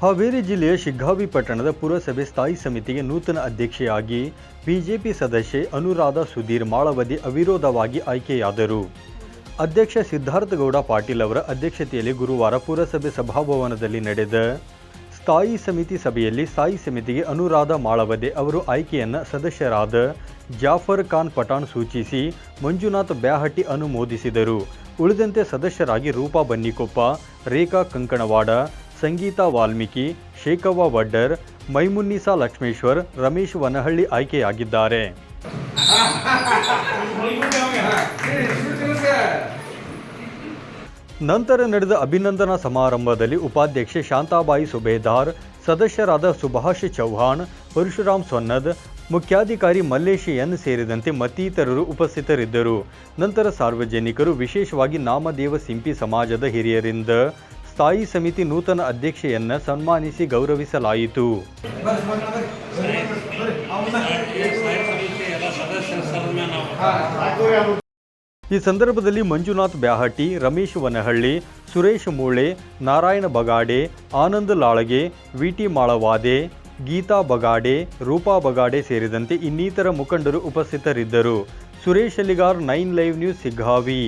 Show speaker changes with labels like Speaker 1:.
Speaker 1: ಹಾವೇರಿ ಜಿಲ್ಲೆಯ ಶಿಗ್ಗಾವಿ ಪಟ್ಟಣದ ಪುರಸಭೆ ಸ್ಥಾಯಿ ಸಮಿತಿಗೆ ನೂತನ ಅಧ್ಯಕ್ಷೆಯಾಗಿ ಬಿಜೆಪಿ ಸದಸ್ಯೆ ಅನುರಾಧ ಸುಧೀರ್ ಮಾಳವದಿ ಅವಿರೋಧವಾಗಿ ಆಯ್ಕೆಯಾದರು. ಅಧ್ಯಕ್ಷ ಸಿದ್ಧಾರ್ಥಗೌಡ ಪಾಟೀಲ್ ಅವರ ಅಧ್ಯಕ್ಷತೆಯಲ್ಲಿ ಗುರುವಾರ ಪುರಸಭೆ ಸಭಾಭವನದಲ್ಲಿ ನಡೆದ ಸ್ಥಾಯಿ ಸಮಿತಿ ಸಭೆಯಲ್ಲಿ ಸ್ಥಾಯಿ ಸಮಿತಿಗೆ ಅನುರಾಧ ಮಾಳವದೆ ಅವರು ಆಯ್ಕೆಯನ್ನು ಸದಸ್ಯರಾದ ಜಾಫರ್ ಖಾನ್ ಪಠಾಣ್ ಸೂಚಿಸಿ ಮಂಜುನಾಥ್ ಬ್ಯಾಹಟ್ಟಿ ಅನುಮೋದಿಸಿದರು. ಉಳಿದಂತೆ ಸದಸ್ಯರಾಗಿ ರೂಪಾ ಬನ್ನಿಕೊಪ್ಪ, ರೇಖಾ ಕಂಕಣವಾಡ ಸಂಗೀತಾ ವಾಲ್ಮೀಕಿ, ಶೇಖವ್ವ ವಡ್ಡರ್, ಮೈಮುನ್ನಿಸಾ ಲಕ್ಷ್ಮೇಶ್ವರ್, ರಮೇಶ್ ವನಹಳ್ಳಿ ಆಯ್ಕೆಯಾಗಿದ್ದಾರೆ. ನಂತರ ನಡೆದ ಅಭಿನಂದನಾ ಸಮಾರಂಭದಲ್ಲಿ ಉಪಾಧ್ಯಕ್ಷೆ ಶಾಂತಾಬಾಯಿ ಸುಬೇದಾರ್, ಸದಸ್ಯರಾದ ಸುಭಾಷ್ ಚೌಹಾಣ್, ಪರಶುರಾಮ್ ಸೊನ್ನದ್, ಮುಖ್ಯಾಧಿಕಾರಿ ಮಲ್ಲೇಶ್ ಎನ್ ಸೇರಿದಂತೆ ಮತ್ತಿತರರು ಉಪಸ್ಥಿತರಿದ್ದರು. ನಂತರ ಸಾರ್ವಜನಿಕರು ವಿಶೇಷವಾಗಿ ನಾಮದೇವ ಸಿಂಪಿ ಸಮಾಜದ ಹಿರಿಯರಿಂದ ಸ್ಥಾಯಿ ಸಮಿತಿ ನೂತನ ಅಧ್ಯಕ್ಷೆಯನ್ನ ಸನ್ಮಾನಿಸಿ ಗೌರವಿಸಲಾಯಿತು. ಈ ಸಂದರ್ಭದಲ್ಲಿ ಮಂಜುನಾಥ್ ಬ್ಯಾಹಟಿ, ರಮೇಶ್ ವನಹಳ್ಳಿ, ಸುರೇಶ್ ಮೂಳೆ, ನಾರಾಯಣ ಬಗಾಡೆ, ಆನಂದ್ ಲಾಳಗೆ, ವಿಟಿ ಮಾಳವಾದೆ, ಗೀತಾ ಬಗಾಡೆ, ರೂಪಾ ಬಗಾಡೆ ಸೇರಿದಂತೆ ಇನ್ನಿತರ ಮುಖಂಡರು ಉಪಸ್ಥಿತರಿದ್ದರು. Suresh Aligar, nine live news, Siggavi.